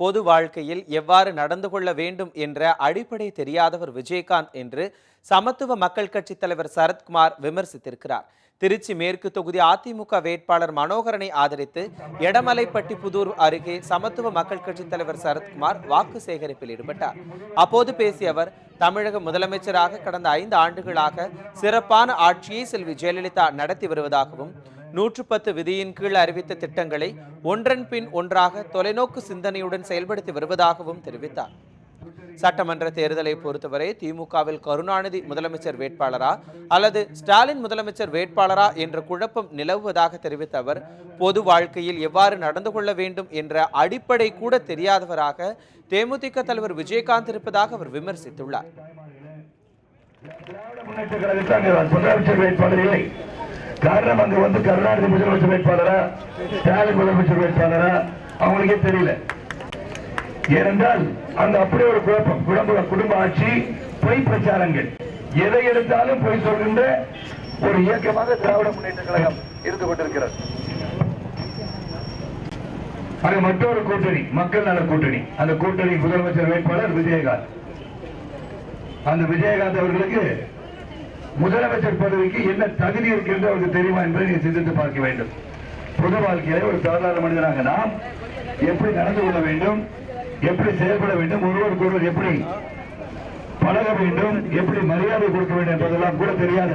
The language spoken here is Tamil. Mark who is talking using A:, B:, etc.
A: பொது வாழ்க்கையில் எவ்வாறு நடந்து கொள்ள வேண்டும் என்ற அடிப்படை தெரியாதவர் விஜயகாந்த் என்று சமத்துவ மக்கள் கட்சி தலைவர் சரத்குமார் விமர்சித்திருக்கிறார். திருச்சி மேற்கு தொகுதி அதிமுக வேட்பாளர் மனோகரனை ஆதரித்து எடமலைப்பட்டி புதூர் அருகே சமத்துவ மக்கள் கட்சி தலைவர் சரத்குமார் வாக்கு சேகரிப்பில் ஈடுபட்டார். அப்போது பேசிய அவர் தமிழக முதலமைச்சராக கடந்த ஐந்து ஆண்டுகளாக சிறப்பான ஆட்சியை செல்வி ஜெயலலிதா நடத்தி வருவதாகவும் நூற்று பத்து விதியின் கீழ் அறிவித்த திட்டங்களை ஒன்றன் பின் ஒன்றாக தொலைநோக்கு சிந்தனையுடன் செயல்படுத்தி வருவதாகவும் தெரிவித்தார். சட்டமன்ற தேர்தலை பொறுத்தவரை திமுகவில் கருணாநிதி முதலமைச்சர் வேட்பாளரா அல்லது ஸ்டாலின் முதலமைச்சர் வேட்பாளரா என்ற குழப்பம் நிலவுவதாக தெரிவித்த அவர் பொது வாழ்க்கையில் எவ்வாறு நடந்து கொள்ள வேண்டும் என்ற அடிப்படை கூட தெரியாதவராக தேமுதிக தலைவர் விஜயகாந்த் இருப்பதாக அவர் விமர்சித்துள்ளார்.
B: காரணம் அங்க வந்து கருணாநிதி முதலமைச்சர் வேட்பாளரா? ஸ்டாலின் முதலமைச்சர் வேட்பாளரா? அவங்களுக்கே தெரியல. ஏனென்றால் அங்க அப்படியே ஒரு குழப்பம். குடும்ப குடும்ப ஆட்சி பொய் பிரச்சாரங்கள். எதை எடுத்தாலும் பொய் சொல்கின்ற ஒரு இயக்கமாக திராவிட முன்னேற்ற கழகம் இருந்து கொண்டிருக்கிறது. அங்க மற்றொரு கூட்டணி மக்கள் நல கூட்டணி. அந்த கூட்டணி முதலமைச்சர் வேட்பாளர் விஜயகாந்த். அந்த விஜயகாந்த் அவர்களுக்கு முதலமைச்சர் பதவிக்கு என்ன தகுதி இருக்கின்றது அவருக்கு தெரியுமா என்பதை நீங்கள் சிந்தித்து பார்க்க வேண்டும். பொது வாழ்க்கையில ஒரு சாதாரண மனிதனாக நாம் எப்படி நடந்து கொள்ள வேண்டும் எப்படி செயல்பட வேண்டும் ஒருவருக்கு ஒருவர் எப்படி பழக வேண்டும் எப்படி மரியாதை கொடுக்க வேண்டும் என்பதெல்லாம் கூட தெரியாத